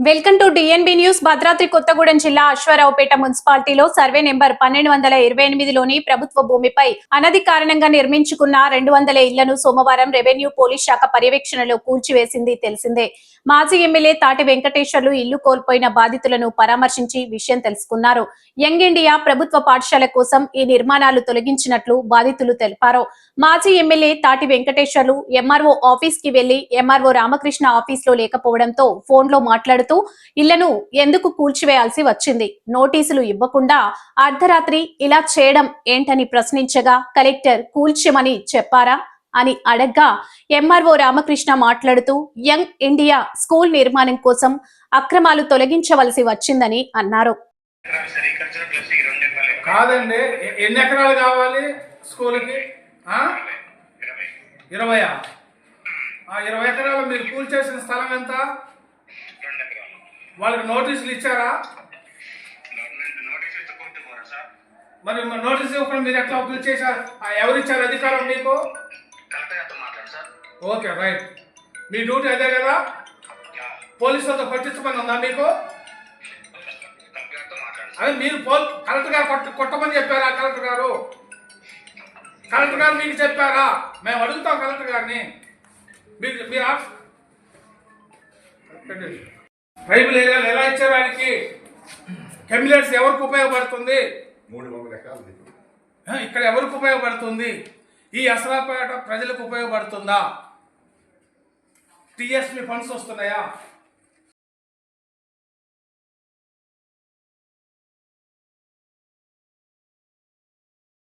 Welcome to DNB news Bhadradri Kothagudem జిల్లా అశ్వారావుపేట మున్సిపాలిటీలో survey number పన్నెండు వందల ఇరవై ఎనిమిదిలోని ప్రభుత్వ భూమిపై అనధి కారణంగా నిర్మించుకున్న రెండు వందల ఇళ్ళను సోమవారం రెవెన్యూ పోలీస్ శాఖ పర్యవేక్షణలో కూల్చివేసింది తెలిసిందే. మాజీ ఎమ్మెల్యే తాటి వెంకటేశ్వర్లు ఇల్లు కోల్పోయిన బాధితులను పరామర్శించి విషయం తెలుసుకున్నారు. యంగ్ ఇండియా ప్రభుత్వ పాఠశాల కోసం ఈ నిర్మాణాలు తొలగించినట్లు బాధితులు తెలిపారు. మాజీ ఎమ్మెల్యే తాటి వెంకటేశ్వర్లు ఎంఆర్ఓ ఆఫీస్కి వెళ్ళి ఎంఆర్ఓ రామకృష్ణ ఆఫీస్లో లేకపోవడంతో ఫోన్లో మాట్లాడుతూ ఇళ్ళను ఎందుకు కూల్చివేయాల్సి వచ్చింది? నోటీసులు ఇవ్వకుండా అర్ధరాత్రి ఇలా చేయడం ఏంటని ప్రశ్నించగా కలెక్టర్ కూల్చమని చెప్పారా? అని అడగ్గా ఎంఆర్ఓ రామకృష్ణ మాట్లాడుతూ యంగ్ ఇండియా స్కూల్ నిర్మాణం కోసం అక్రమాలు తొలగించవలసి వచ్చిందని అన్నారు. కాదండి ఎన్ని ఎకరాలు కావాలి స్కూల్కి? ఇరవై ఇరవై ఎకరాలు మీరు కూల్ చేసిన స్థలం ఎంత? వాళ్ళకి నోటీసులు ఇచ్చారా? మరి నోటీస్ ఇవ్వకుండా మీరు ఎట్లా కూల్ చేశారు? ఆ, ఎవరు ఇచ్చారు అధికారం మీకు? Okay right. మీ డ్యూటీ అదే కదా. పోలీసులతో పట్టించమని ఉందా మీకు? అదే మీరు పోల్ కలెక్టర్ గారు కొట్ట కొట్టమని చెప్పారా కలెక్టర్ గారు? కలెక్టర్ గారు మీకు చెప్పారా? మేము అడుగుతాం కలెక్టర్ గారిని. మీరు మీరు. ట్రైబల్ ఏరియాలు ఎలా ఇచ్చారు ఆయనకి? కెమిలెట్స్ ఎవరికి ఉపయోగపడుతుంది? మూడు వందల ఎకరాలు ఇక్కడ ఎవరికి ఉపయోగపడుతుంది? ఈ అసలాపేట ప్రజలకు ఉపయోగపడుతుందా? టిఎస్పి ఫండ్స్ వస్తున్నాయా?